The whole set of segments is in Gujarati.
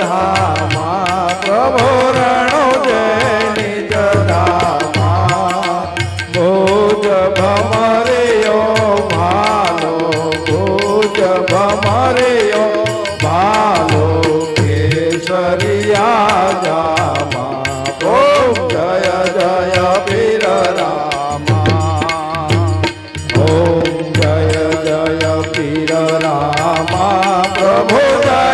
ધામા પ્રભો રણો જય નિજ ધામા ભોજ ભમરે ભાલો ભોજ ભમરે ભાલો કેસરિયા જામા ભોગ જય જય પીર રામા ભોગ જય જય પીર રામા પ્રભો જય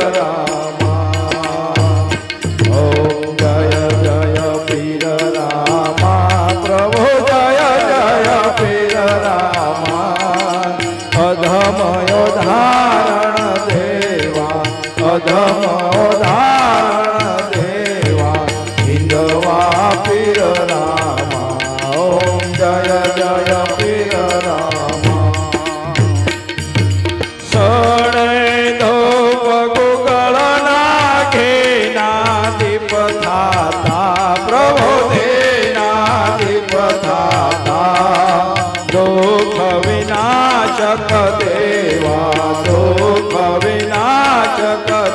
પીર રામા ઓમ જય જય પીર રામા શણે ધોપ ગુગળના ઘેના દીપ થાતા પ્રભો દેના દીપ થાતા દુઃખ વિનાશક દેવા દુઃખ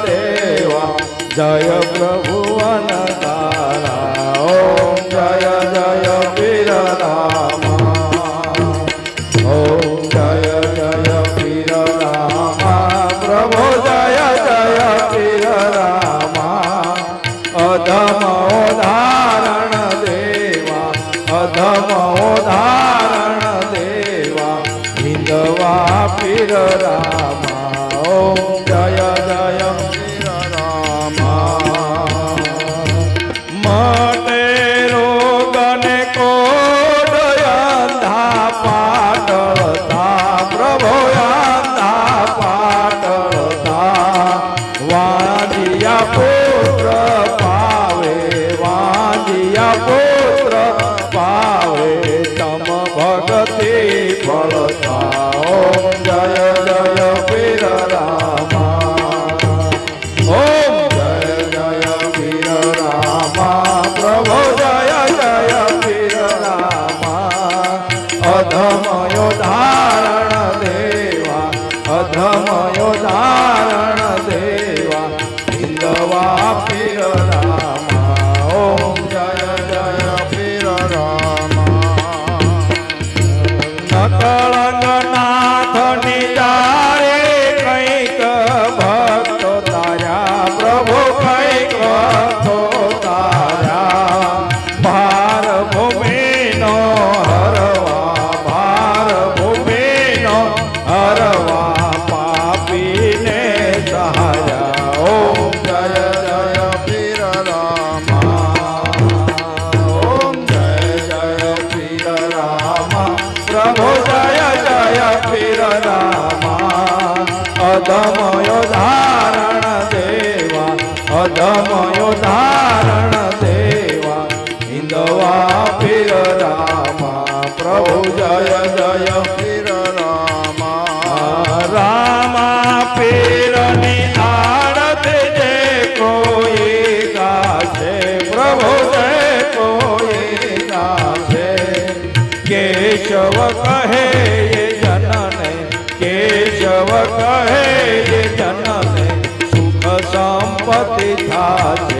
દેવા જય પ્રભુ ધર્મ ધારણ દેવા હિંદવા પીર રામા ધમયો દા અધમયો ધારણ દેવા અધમયો ધારણ દેવા. હિંદવા પીર રામા પ્રભુ જય જય. કહે જન સુખ સંપત્તિ થાય